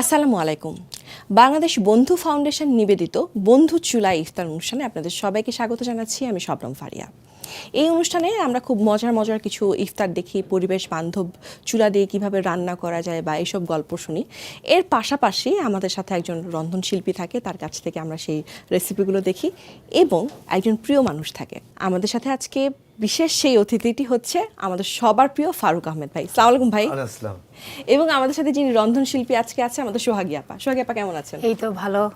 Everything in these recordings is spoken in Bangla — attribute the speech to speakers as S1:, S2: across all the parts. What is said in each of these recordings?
S1: আসসালামু আলাইকুম। বাংলাদেশ বন্ধু ফাউন্ডেশন নিবেদিত বন্ধু চুলা ইফতার অনুষ্ঠানে আপনাদের সবাইকে স্বাগত জানাচ্ছি। আমি সবরম ফারিয়া। এই অনুষ্ঠানে আমরা খুব মজার মজার কিছু ইফতার দেখি পরিবেশ বান্ধব চুলা দিয়ে কীভাবে রান্না করা যায় বা এইসব গল্প শুনি। এর পাশাপাশি আমাদের সাথে একজন রন্ধনশিল্পী থাকে তার কাছ থেকে আমরা সেই রেসিপিগুলো দেখি এবং একজন প্রিয় মানুষ থাকে। আমাদের সাথে আজকে বিশেষ সেই অতিথিটি হচ্ছে আমাদের সবার প্রিয় ফারুক আহমেদ ভাই। সালাম আলাইকুম ভাই।
S2: আসসালাম।
S1: এবং আমাদের সাথে যিনি রন্ধনশিল্পী আজকে আছে আমাদের সোহাগী আপা। সোহাগী আপা কেমন আছেন?
S3: এই তো ভালো।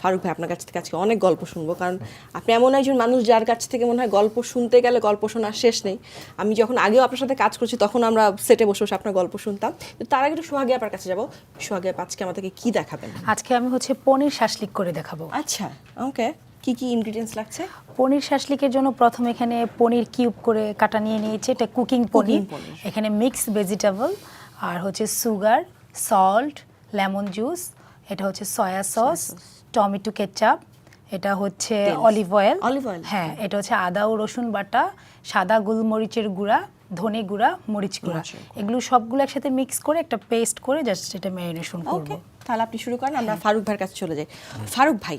S1: ফারুক ভাই আপনার কাছ থেকে আজকে অনেক গল্প শুনব কারণ আপনি এমন একজন মানুষ যার কাছ থেকে মনে হয় গল্প শুনতে গেলে গল্প শোনার শেষ নেই। আমি যখন আগেও আপনার সাথে কাজ করছি তখন আমরা সেটে বসে বসে আপনার গল্প শুনতাম। তো তার আগে একটু সোহাগী আপার কাছে যাব। সোহাগী আজকে আমাদেরকে কি দেখাবেন?
S3: আজকে আমি হচ্ছে পনির শাসলিক করে দেখাবো।
S1: আচ্ছা ওকে কি কি ইনগ্রিডিয়েন্টস লাগছে?
S3: পনির শাসলিকের জন্য প্রথমে এখানে পনির কিউব করে কাটা নিয়ে নিয়েছি। এটা কুকিং পনির।
S1: পনির।
S3: এখানে মিক্স ভেজিটেবল আর হচ্ছে সুগার সল্ট লেমন জুস এটা হচ্ছে সয়া সস টমেটো কেচাপ এটা হচ্ছে অলিভ অয়েল
S1: অলিভ অয়েল
S3: হ্যাঁ এটা হচ্ছে আদা ও রসুন বাটা সাদা গোলমরিচের গুঁড়া ধনে গুঁড়া মরিচ গুঁড়া। এগুলো সবগুলো একসাথে মিক্স করে একটা পেস্ট করে জাস্ট এটা ম্যারিনেশন করব।
S1: ওকে তাহলে আপনি শুরু করেন আমরা ফারুক ভাইয়ের কাছে চলে যাই। ফারুক ভাই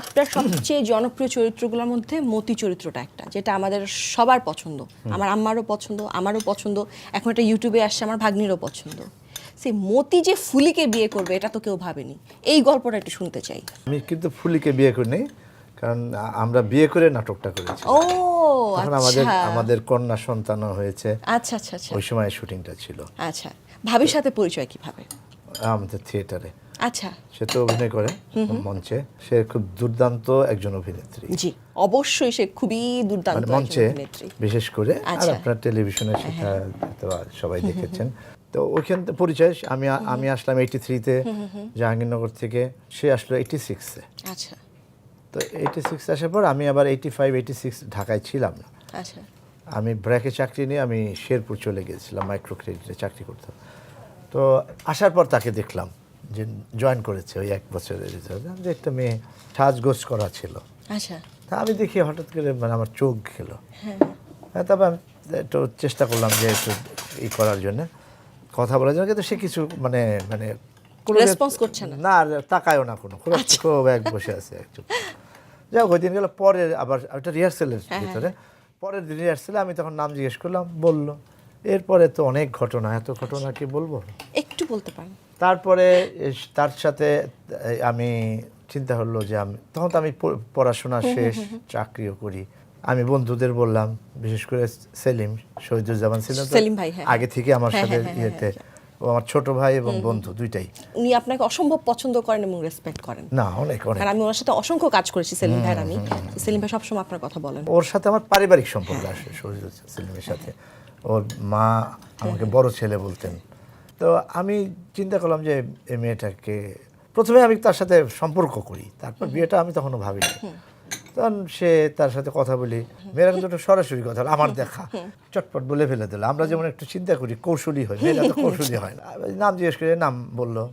S1: আপনার সবচেয়ে জনপ্রিয় চরিত্রগুলোর মধ্যে মতি চরিত্রটা একটা যেটা আমাদের সবার পছন্দ। আমার আম্মারও পছন্দ আমারও পছন্দ। এখন এটা ইউটিউবে আসছে আমার ভাগ্নিরও পছন্দ। সেই মতি যে ফুলিকে বিয়ে করবে এটা তো কেউ ভাবেনি। এই গল্পটা একটু শুনতে চাই।
S2: আমি কিন্তু ফুলিকে বিয়ে করিনি কারণ আমরা বিয়ে করে নাটকটা করেছি।
S1: ও
S2: তখন আমাদের
S1: আচ্ছা।
S2: আমাদের কন্যা সন্তানও হয়েছে।
S1: আচ্ছা আচ্ছা আচ্ছা।
S2: ওই সময় শুটিংটা ছিল।
S1: আচ্ছা। ভাবির সাথে পরিচয় কীভাবে?
S2: আমাদের থিয়েটারে।
S1: আচ্ছা।
S2: সে তো অভিনয় করে মঞ্চে। সে খুব দুর্দান্ত একজন অভিনেত্রী।
S1: জি অবশ্যই সে খুবই দুর্দান্ত
S2: মানে মঞ্চে
S1: অভিনেত্রী।
S2: বিশেষ করে। আর
S1: আচ্ছা।
S2: আপনার টেলিভিশনে সেটা সবাই দেখেছেন। তো ওইখান থেকে পরিচয় আমি আমি আসলাম এইটি থ্রিতে জাহাঙ্গীরনগর থেকে। সে আসলো এইটি সিক্সে
S1: আচ্ছা।
S2: তো এইটি সিক্স আসার পর আমি আবার এইটি ফাইভ এইটি সিক্স ঢাকায় ছিলাম না।
S1: আচ্ছা।
S2: আমি ব্র্যাকে চাকরি নিয়ে আমি শেরপুর চলে গিয়েছিলাম মাইক্রো ক্রেডিটে চাকরি করতাম। তো আসার পর তাকে দেখলাম যে জয়েন করেছে ওই এক বছরের যে একটা মেয়ে সাজগোজ করা ছিল।
S1: আচ্ছা।
S2: তা আমি দেখি হঠাৎ করে মানে আমার চোখ খেলো হ্যাঁ। তারপর আমি একটু চেষ্টা করলাম যে একটু ই করার জন্য। কথা বলার জন্য কিন্তু সে কিছু মানে মানে কোনো
S1: Response করছে না?
S2: না তাকায়ও না কোনো। খুব খুব এক বসে আছে একটু যাই হোক ওই দিন গেল পরে আবার একটা রিহার্সেলের ভিতরে। পরের দিন রিহার্সেলে আমি তখন নাম জিজ্ঞেস করলাম বলল। এরপরে তো অনেক ঘটনা এত ঘটনা কি বলব?
S1: একটু বলতে পারেন।
S2: তারপরে তার সাথে আমি চিন্তা হলো যে আমি তখন তো আমি পড়াশোনা শেষ চাকরিও করি। আমি বন্ধুদের বললাম বিশেষ করে সেলিম শহীদুজ্জামান ছিলেন
S1: সেলিম ভাই, হ্যাঁ।
S2: আগে থেকে আমার
S1: হ্যাঁ,
S2: সাথে
S1: হ্যাঁ,
S2: ইয়েতে। ও আমার ছোট ভাই এবং বন্ধু দুইটাই।
S1: উনি আপনাকে অসম্ভব পছন্দ করেন এবং রেসপেক্ট করেন।
S2: না অনেক অনেক।
S1: কারণ আমি ওনার সাথে অসংখ্য কাজ করেছি সেলিম ভাইয়ের আমি। সেলিম ভাই সবসময় আপনার কথা বলেন।
S2: ওর সাথে আমার পারিবারিক সম্পর্ক আসে শহীদ সেলিমের সাথে। ওর মা আমাকে বড় ছেলে বলতেন। তো আমি চিন্তা করলাম যে এই মেয়েটাকে প্রথমে আমি তার সাথে সম্পর্ক করি তারপর বিয়েটা আমি তখনও ভাবিনি। তখন সে তার সাথে কথা বলি। মেয়েরা কিন্তু একটু সরাসরি কথা বলে, আমার দেখা। চটপট বলে ফেলে দিল। আমরা যেমন একটু চিন্তা করি কৌশলী হয়। মেয়েরা তো কৌশলী হয় না। নাম জিজ্ঞেস করে নাম বলল।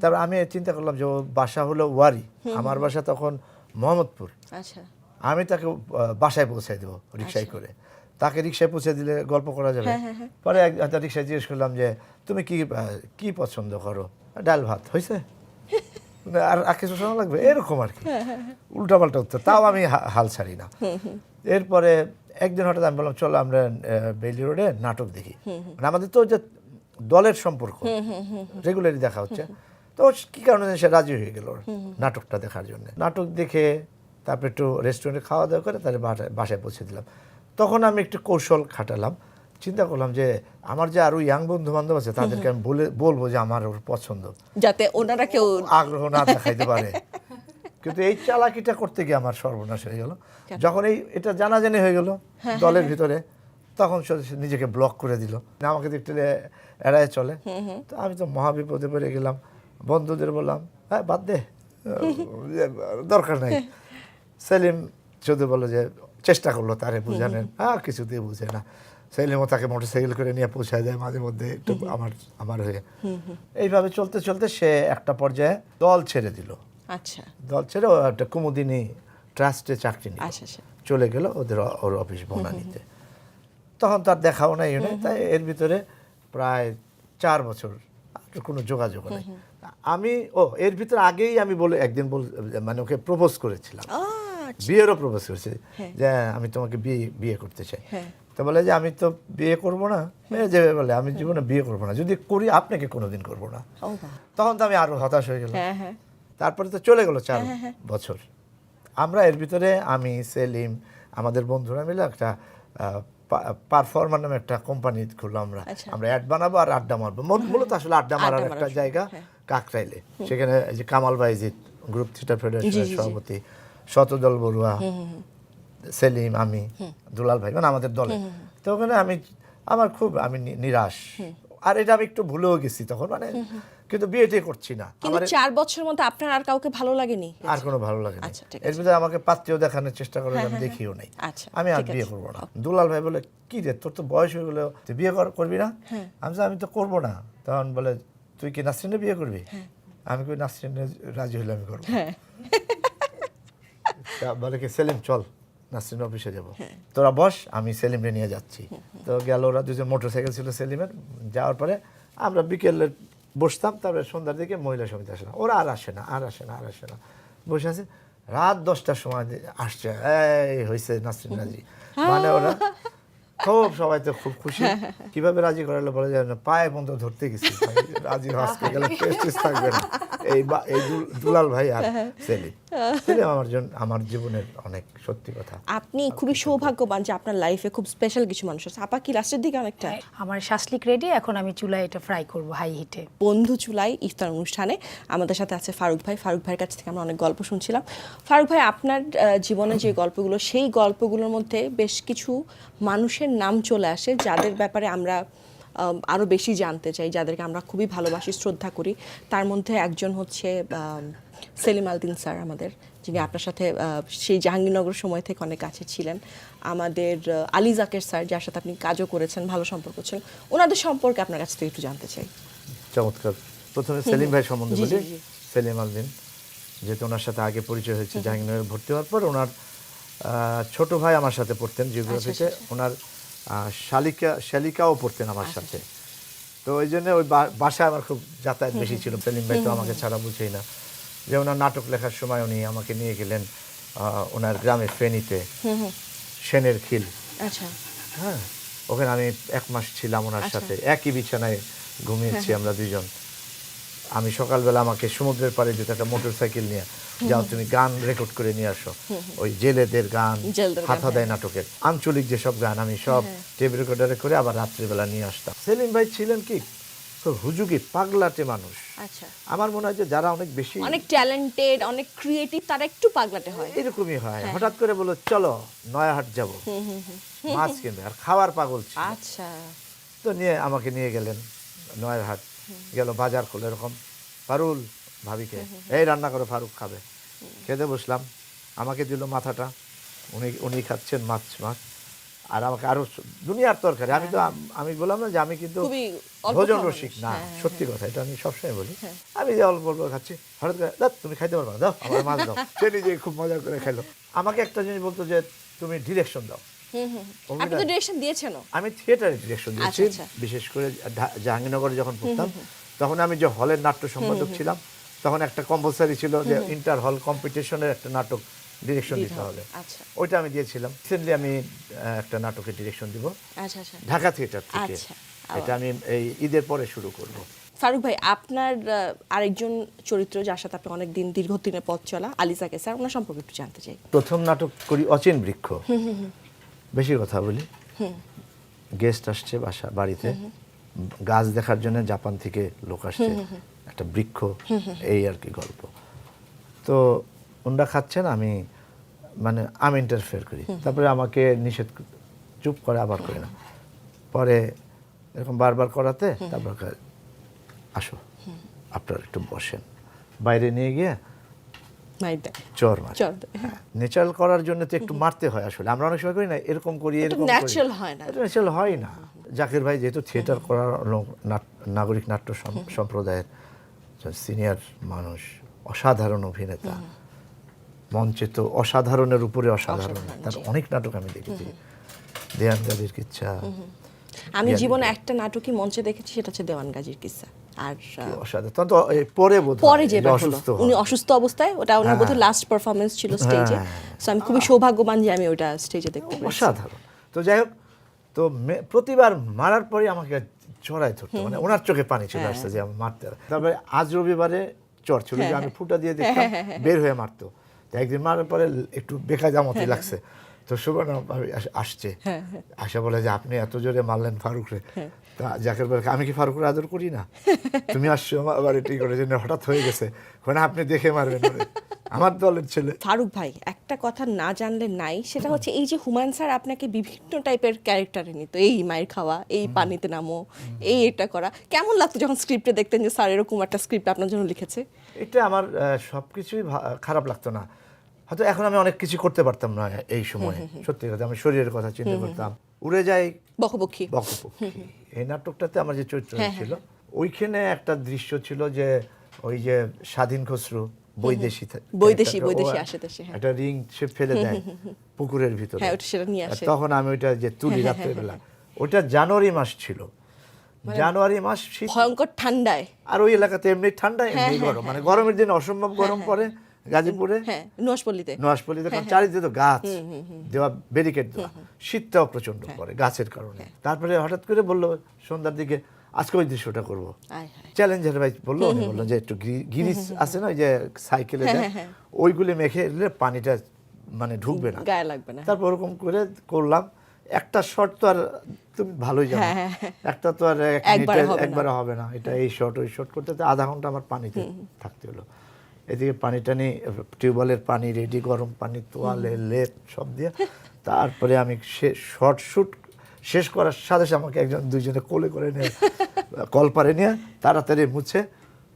S2: তারপর আমি চিন্তা করলাম যে ও বাসা হলো ওয়ারি। আমার বাসা তখন মোহাম্মদপুর।
S1: আচ্ছা।
S2: আমি তাকে বাসায় পৌঁছাই দেবো রিক্সায় করে। তাকে রিক্সায় পৌঁছে দিলে গল্প করা যাবে। পরে এক একটা রিক্সায় জিজ্ঞেস করলাম যে তুমি কি কি পছন্দ করো? ডাল ভাত। হয়েছে আর আর কিছু শোনা লাগবে? এরকম আর কি। উল্টাপাল্টা উত্তর। তাও আমি হাল ছাড়ি না। এরপরে একদিন হঠাৎ আমি বললাম চলো আমরা বেইলি রোডে নাটক দেখি। মানে আমাদের তো যে দলের সম্পর্ক রেগুলারই দেখা হচ্ছে। তো কি কারণে সে রাজি হয়ে গেল নাটকটা দেখার জন্য। নাটক দেখে তারপর একটু রেস্টুরেন্টে খাওয়া দাওয়া করে তাহলে বাসায় পৌঁছে দিলাম। তখন আমি একটু কৌশল খাটালাম। চিন্তা করলাম যে আমার যে আরও ইয়াং বন্ধু বান্ধব আছে তাদেরকে আমি বলে বলব যে আমার ওর পছন্দ।
S1: যাতে ওনারা কেউ
S2: আগ্রহ না দেখাইতে পারে। কিন্তু এই চালাকিটা করতে গিয়ে আমার সর্বনাশ হয়ে গেল। যখন এই এটা জানাজানি হয়ে গেল দলের ভিতরে তখন নিজেকে ব্লক করে দিল। আমাকে দেখতে এড়ায় চলে। তো আমি তো মহাবিপদে পড়ে গেলাম। বন্ধুদের বললাম হ্যাঁ বাদ দে। দরকার নাই। সেলিম শুধু বলল যে চেষ্টা করল তারে বুঝানেন হ্যাঁ কিছুতেই বুঝে না। সেলিমও তাকে মোটরসাইকেল করে নিয়ে পৌঁছায় দেয় মাঝে মধ্যে একটু আমার আমার হয়ে। এইভাবে চলতে চলতে সে একটা পর্যায়ে দল ছেড়ে দিল।
S1: আচ্ছা।
S2: দল ছেড়ে ও একটা কুমুদিনী ট্রাস্টে চাকরি নিল।
S1: আচ্ছা আচ্ছা।
S2: চলে গেল ওদের ওর অফিস বনানিতে। তখন তার দেখাও নাই নাই তাই এর ভিতরে প্রায় চার বছর কোনো যোগাযোগ নেই। আমি ও এর ভিতরে আগেই আমি বলে একদিন বল মানে ওকে প্রপোজ করেছিলাম।
S1: আচ্ছা।
S2: বিয়েরও প্রপোজ করেছি যে আমি তোমাকে বিয়ে বিয়ে করতে চাই।
S1: হ্যাঁ।
S2: তো বলে যে আমি তো বিয়ে করব না। এই যে বলে আমি জীবনে বিয়ে করব না। যদি করি আপনাকে কোনোদিন করব না। তখন তো আমি আরও হতাশ হয়ে গেলাম।
S1: হ্যাঁ হ্যাঁ।
S2: তারপরে তো চলে গেল চার বছর। আমরা এর ভিতরে আমি সেলিম আমাদের বন্ধুরা মিলে একটা পারফর্মার নামে একটা কোম্পানি খুললাম আমরা।
S1: আচ্ছা।
S2: আমরা অ্যাড বানাবো আর আড্ডা মারবো। মূল- মূলত আসলে আড্ডা মারার একটা জায়গা কাকরাইলে। সেখানে এই যে কামাল বাইজিৎ গ্রুপ থিয়েটার ফেডারেশনের। সভাপতি শতদল বড়ুয়া। সেলিম আমি দুলাল ভাই মানে আমাদের দলে। তো ওখানে আমি আমার খুব আমি নিরাশ। আর এটা আমি একটু ভুলেও গেছি তখন মানে কিন্তু বিয়েটি করছি না।
S1: কিন্তু চার বছরের মধ্যে আপনার আর কাউকে ভালো লাগেনি?
S2: আর কোনো ভালো লাগে
S1: আচ্ছা,
S2: এর ভিতরে আমাকে পাত্রীয় দেখানোর চেষ্টা করে আমি দেখিও নাই।
S1: আচ্ছা,
S2: আমি আর বিয়ে করব না। দুলাল ভাই বলে কি রে তোর তো বয়স হয়ে গেলো তুই বিয়ে কর- করবি না?
S1: হ্যাঁ।
S2: আমি আমি তো করব না। তখন বলে তুই কি নাসরিনে বিয়ে করবি?
S1: হ্যাঁ।
S2: আমি কই নাসরিনে রাজি হইলে আমি করব। বলে কি সেলিম চল। নাসরিন অফিসে যাব।
S1: হ্যাঁ।
S2: তোরা বস আমি সেলিমরে নিয়ে যাচ্ছি। তো গেল ওরা দুজন মোটর সাইকেল ছিল সেলিমের। যাওয়ার পরে আমরা বিকেলে বসতাম তারপরে সন্ধ্যার দিকে মহিলা সমিতি আসে না। ওরা আর আসে না আর আসে না আর আসে না। বসে আছে রাত দশটার সময় আসছে এই হয়েছে নাসরিন রাজি। মানে ওরা খুব সবাই তো খুব খুশি। কীভাবে রাজি করালো বলে যায় না পায়ে বন্ধ ধরতে গেছি। রাজি আজকে গেলে টেস্টিস থাকবে না। এই এই দুলাল ভাই আর সেলিম। সেলিম আমার জন্য আমার জীবনের অনেক সত্যি কথা।
S1: আপনি খুবই সৌভাগ্যবান যে আপনার লাইফে খুব স্পেশাল কিছু মানুষ আছে। আপা কি লাস্টের দিকে অনেকটা
S3: আমার শাসলিক রেডি এখন আমি চুলায় এটা ফ্রাই করব হাই হিটে
S1: বন্ধু চুলাই ইফতার অনুষ্ঠানে। আমাদের সাথে আছে ফারুক ভাই। ফারুক ভাইয়ের কাছ থেকে আমরা অনেক গল্প শুনছিলাম। ফারুক ভাই আপনার জীবনে যে গল্পগুলো সেই গল্পগুলোর মধ্যে বেশ কিছু মানুষের নাম চলে আসে যাদের ব্যাপারে আমরা আম, আরও বেশি জানতে চাই যাদেরকে আমরা খুবই ভালোবাসি শ্রদ্ধা করি। তার মধ্যে একজন হচ্ছে সেলিম আলদিন স্যার আমাদের যিনি আপনার সাথে সেই জাহাঙ্গীরনগর সময় থেকে অনেক কাছে ছিলেন। আমাদের আলী জাকের স্যার যার সাথে আপনি কাজও করেছেন ভালো সম্পর্ক ছিল। ওনাদের সম্পর্কে আপনার কাছ থেকে একটু জানতে চাই।
S2: চমৎকার। প্রথমে সেলিম ভাই সম্বন্ধে বলি। সেলিম আলদিন যেহেতু ওনার সাথে আগে পরিচয় হয়েছে জাহাঙ্গীরনগরে ভর্তি হওয়ার পর ওনার ছোট ভাই আমার সাথে পড়তেন জিওগ্রাফিতে ওনার আহ, শালিকা শালিকাও পড়তেন আমার সাথে। তো ওই জন্য ওই বাসায় আমার খুব যাতায়াত বেশি ছিল। সেলিম ভাই তো আমাকে ছাড়া বুঝেই না। যে ওনার নাটক লেখার সময় উনি আমাকে নিয়ে গেলেন ওনার গ্রামে ফেনীতে সেনের খিল।
S1: আচ্ছা।
S2: হ্যাঁ ওখানে আমি এক মাস ছিলাম ওনার সাথে। একই বিছানায় ঘুমিয়েছি আমরা দুজন। আমি সকালবেলা আমাকে সমুদ্রের পাড়ে যেতে একটা মোটর সাইকেল নিয়ে যাও তুমি গান রেকর্ড করে নিয়ে আসো। ওই জেলেদের গান হাতা দেয় নাটকের। আঞ্চলিক যেসব গান আমি সব টেপ রেকর্ডারে করে আবার রাত্রিবেলা নিয়ে আসতাম। সেলিম ভাই ছিলেন কি? হুজুকি পাগলাটে মানুষ।
S1: আচ্ছা।
S2: আমার মনে হয় যে যারা অনেক বেশি
S1: অনেক ট্যালেন্টেড অনেক ক্রিয়েটিভ তারা একটু পাগলাটে হয়।
S2: এরকমই হয়। হঠাৎ করে বলো চলো নয়াহাট যাব। মাছ কিনবে। আর খাওয়ার পাগল ছিল।
S1: আচ্ছা।
S2: তো নিয়ে আমাকে নিয়ে গেলেন নয়ারহাট গেল বাজার করল এরকম। ফারুল ভাবিকে এই রান্না করে ফারুক খাবে। খেতে বসলাম। আমাকে দিল মাথাটা। উনি উনি খাচ্ছেন মাছ মাছ। আর আমাকে আরও দুনিয়ার তরকারি। আমি তো আমি বললাম না যে আমি কিন্তু ভোজন রসিক। না
S1: হ্যাঁ, হ্যাঁ,
S2: সত্যি কথা এটা আমি সবসময় বলি। আমি যে অল্প অল্প খাচ্ছি হঠাৎ করে দাও তুমি খাইতে পারবে না দাও আমার মাছ দাও। সে নিজে খুব মজা করে খেলো আমাকে একটা জিনিস বলতো যে তুমি ডিরেকশন দাও। আমি থিয়েটারে ডিরেকশন দিয়েছি
S1: আচ্ছা, আচ্ছা।
S2: বিশেষ করে জাহাঙ্গীরনগরে যখন পড়তাম তখন আমি যে হলের নাট্য সম্পাদক ছিলাম তখন একটা কম্পালসারি ছিল যে ইন্টার হল কম্পিটিশনের একটা নাটক ডিরেকশন দিতে হবে।
S1: আচ্ছা।
S2: ওইটা আমি দিয়েছিলাম। রিসেন্টলি আমি একটা নাটকের ডিরেকশন দিব।
S1: আচ্ছা আচ্ছা।
S2: ঢাকা থিয়েটার থেকে। এটা আমি এই ঈদের পরে শুরু করব।
S1: ফারুক ভাই আপনার আরেকজন চরিত্র যার সাথে আপনি অনেক দিন দীর্ঘদিনের পথ চলা আলিজাকে স্যার ওনার সম্পর্কে একটু জানতে চাই।
S2: প্রথম নাটক করি অচিন বৃক্ষ। বেশি কথা বলি। গেস্ট আসছে বাসা বাড়িতে। গাছ দেখার জন্য জাপান থেকে লোক আসছে। একটা বৃক্ষ এই আর কি গল্প। তো ওনরা খাচ্ছেন আমি মানে আমি ইন্টারফেয়ার করি। তারপরে আমাকে নিষেধ চুপ করে আবার করে না পরে এরকম বারবার করাতে তারপর আসো আপনারা একটু বসেন। বাইরে নিয়ে গিয়ে চর ন্যাচারাল করার জন্য তো একটু মারতে হয় আসলে। আমরা অনেক সময় করি না এরকম করি এরকম করি।
S1: হয় না।
S2: ন্যাচারাল হয় না। জাকির ভাই যেহেতু থিয়েটার করার নাগরিক নাট্য সম- সম্প্রদায়ের সিনিয়র মানুষ অসাধারণ অভিনেতা। মঞ্চে তো অসাধারণের উপরে অসাধারণ। তার অনেক নাটক আমি দেখেছি। দেয়ানদারির কিচ্ছা
S1: আমি জীবনে একটা নাটকই মঞ্চে দেখেছি সেটা হচ্ছে দেওয়ান গাজীর কিসা আর
S2: অসাধারণ। তো পরে বোধ
S1: পরে যে
S2: যে অসুস্থ
S1: উনি অসুস্থ অবস্থায় ওটা ওনার বোধহয় লাস্ট পারফরমেন্স ছিল স্টেজে
S2: হ্যাঁ।
S1: সো আমি খুবই সৌভাগ্যবান যে আমি ওটা স্টেজে দেখতে
S2: অসাধারণ। তো যাই হোক তো মে- প্রতিবার মারার পরে আমাকে চড়াই ধরতো মানে ওনার চোখে পানি চলে আসছে যে মারতে। তারপরে আজ রবিবারে চর ছিল যে আমি ফুটা দিয়ে দেখতাম বের হয়ে মারতো। তো একদিন মারার পরে একটু বেকাজামতি লাগছে। তো সুবর্ণ আসছে। আসা বলে যে আপনি এত জোরে মারলেন ফারুক রে তা জাকের বলে আমি কি ফারুকের আদর করি না? তুমি আসছো আমার এটি করে জন্য হঠাৎ হয়ে গেছে। ওখানে আপনি দেখে মারবেন আমার দলের ছেলে।
S1: ফারুক ভাই একটা কথা না জানলে নাই সেটা হচ্ছে এই যে হুমায়ুন স্যার আপনাকে বিভিন্ন টাইপের ক্যারেক্টারে নিত। এই মায়ের খাওয়া এই পানিতে নামো এই এটা করা। কেমন লাগতো যখন স্ক্রিপ্টে দেখতেন যে স্যার এরকম একটা স্ক্রিপ্ট আপনার জন্য লিখেছে?
S2: এটা আমার সব কিছুই খারাপ লাগতো না। হয়তো এখন আমি অনেক কিছু করতে পারতাম না এই সময়ে। সত্যি কথা আমি শরীরের কথা চিন্তা করতাম। উড়ে যাই
S1: বকবক্ষী
S2: বকপক্ষী এই নাটকটাতে আমার যে চরিত্র ছিল ওইখানে একটা দৃশ্য ছিল যে ওই যে স্বাধীন খসরু বৈদেশি
S1: বৈদেশি,
S2: একটা-
S1: আসে দেশে, হ্যাঁ।
S2: একটা রিং সে ফেলে দেয় পুকুরের ভিতরে।
S1: হ্যাঁ, ওটা সেটা নিয়ে আসে।
S2: তখন আমি ওইটা যে তুলি রাত্রেবেলা ওটা জানুয়ারি মাস ছিল।
S1: মানে
S2: জানুয়ারি মাস
S1: ভয়ঙ্কর ঠান্ডায়।
S2: আর ওই এলাকাতে এমনি ঠান্ডা এমনি গরম। মানে গরমের দিন অসম্ভব গরম পড়ে। গাজীপুরে?
S1: হ্যাঁ নোয়াশপল্লিতে।
S2: নোয়াশপল্লিতে কারণ চারিদিকে তো গাছ দেওয়া ব্যারিকেড দেওয়া। শীতটাও প্রচণ্ড পড়ে গাছের কারণে। তারপরে হঠাৎ করে বলল সন্ধ্যার দিকে আজকে ওই দৃশ্যটা করব। চ্যালেঞ্জার ভাই বলল বলল যে একটু গিরিস আছে না ওই যে সাইকেলে ওইগুলি মেখে পানিটা মানে ঢুকবে না।
S1: গায়ে লাগবে না।
S2: তারপর ওরকম করে করলাম। একটা শট তো আর তুমি ভালোই জানো। একটা তো আর
S1: একবার হবে না।
S2: এটা এই শট ওই শট করতে আধা ঘণ্টা আমার পানিতে থাকতে হলো। এদিকে পানি টানি টিউবওয়েলের পানি রেডি গরম পানি তোয়ালে লেপ সব দিয়ে তারপরে আমি সে শর্ট শুট শেষ করার সাথে সাথে আমাকে একজন দুইজনে কোলে করে নিয়ে কলপারে নিয়ে তাড়াতাড়ি মুছে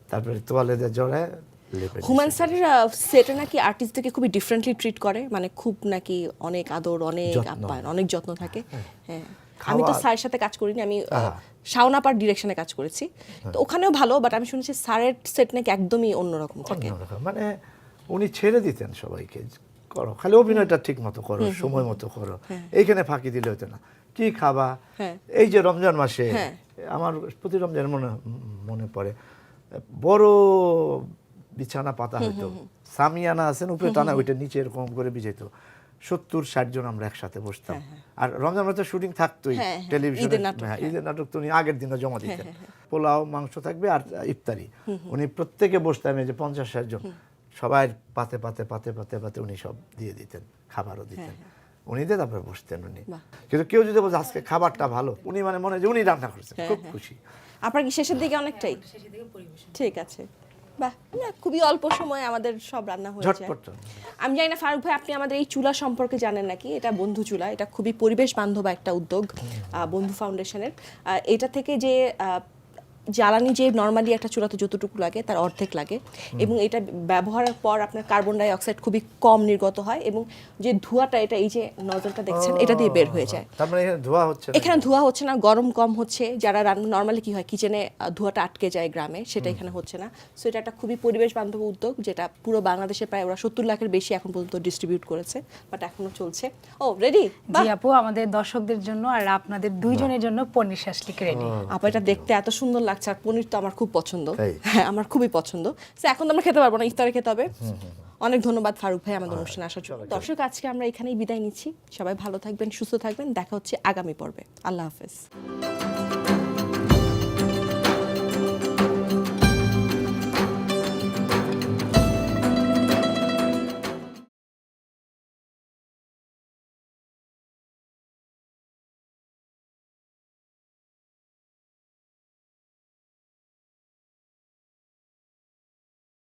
S2: তারপরে তোয়ালে দিয়ে জড়ায়।
S1: হুমায়ুন স্যারের সেটে নাকি আর্টিস্টদেরকে খুবই ডিফারেন্টলি ট্রিট করে মানে খুব নাকি অনেক আদর অনেক। আপ্যায়ন অনেক যত্ন থাকে হ্যাঁ আমি তো স্যারের সাথে কাজ করিনি আমি। শাওনাপার ডিরেকশনে কাজ করেছি। তো ওখানেও ভালো বাট আমি শুনেছি স্যারের সেট নাকি একদমই অন্যরকম থাকে।
S2: মানে উনি ছেড়ে দিতেন সবাইকে করো খালি অভিনয়টা ঠিক মতো করো সময় মতো করো। এইখানে ফাঁকি দিলে হতো না। কি খাবা?
S1: হ্যাঁ।
S2: এই যে রমজান মাসে
S1: হ্যাঁ।
S2: আমার প্রতি রমজান মনে মনে পড়ে বড় বিছানা পাতা হতো সামিয়ানা আছেন উপরে টানা ওইটা নিচে এরকম করে বিছাইতো সত্তর ষাট জন আমরা একসাথে বসতাম। আর রমজান মাসে শুটিং থাকতোই
S1: হ্যাঁ, হ্যাঁ।
S2: টেলিভিশনে।
S1: ঈদের নাটক,
S2: হ্যাঁ,
S1: হ্যাঁ।
S2: ঈদের নাটক তো উনি আগের দিনে জমা দিতেন। পোলাও মাংস থাকবে আর ইফতারি। উনি প্রত্যেকে বসতাম এই যে পঞ্চাশ ষাট জন। সবাই পাতে পাতে পাতে পাতে পাতে উনি সব দিয়ে দিতেন খাবারও দিতেন। উনি দিয়ে তারপরে বসতেন উনি। কিন্তু কেউ যদি বলছে আজকে খাবারটা ভালো উনি মানে মনে হয় যে উনি রান্না করেছেন খুব খুশি।
S1: আপনার কি শেষের দিকে অনেকটাই? ঠিক আছে। বাহ না খুবই অল্প সময় আমাদের সব রান্না
S2: হয়েছে
S1: আমি জানি না ফারুক ভাই আপনি আমাদের এই চুলা সম্পর্কে জানেন নাকি? এটা বন্ধু চুলা এটা খুবই পরিবেশ বান্ধব একটা উদ্যোগ আহ, বন্ধু ফাউন্ডেশনের। আহ, এটা থেকে যে আহ, জ্বালানি যে নর্মালি একটা চুলাতে যতটুকু লাগে তার অর্ধেক লাগে। এবং এটা ব্যবহারের পর আপনার কার্বন ডাই অক্সাইড খুবই কম নির্গত হয় এবং যে ধোঁয়াটা এটা এই যে নজলটা দেখছেন এটা দিয়ে বের হয়ে যায়।
S2: মানে এখানে ধোয়া হচ্ছে
S1: এখানে ধোঁয়া হচ্ছে না গরম কম হচ্ছে। যারা নর্মালি কি হয় কিচেনে ধোঁয়াটা আটকে যায় গ্রামে সেটা এখানে হচ্ছে না। সো এটা একটা খুবই পরিবেশ বান্ধব উদ্যোগ যেটা পুরো বাংলাদেশে প্রায় ওরা সত্তর লাখের বেশি এখন পর্যন্ত ডিস্ট্রিবিউট করেছে বাট এখনও চলছে। ও রেডি
S3: জি আপু আমাদের দর্শকদের জন্য আর আপনাদের দুইজনের জন্য পনির শাসলিক রেডি
S1: আপা এটা দেখতে এত সুন্দর লাগছে। আর পনির তো আমার খুব পছন্দ। হ্যাঁ আমার খুবই পছন্দ। তো এখন তো আমরা খেতে পারব না ইফতারে খেতে হবে। অনেক ধন্যবাদ ফারুক ভাই আমাদের অনুষ্ঠানে আসার জন্য। দর্শক আজকে আমরা এখানেই বিদায় নিচ্ছি। সবাই ভালো থাকবেন সুস্থ থাকবেন। দেখা হচ্ছে আগামী পর্বে। আল্লাহ হাফেজ।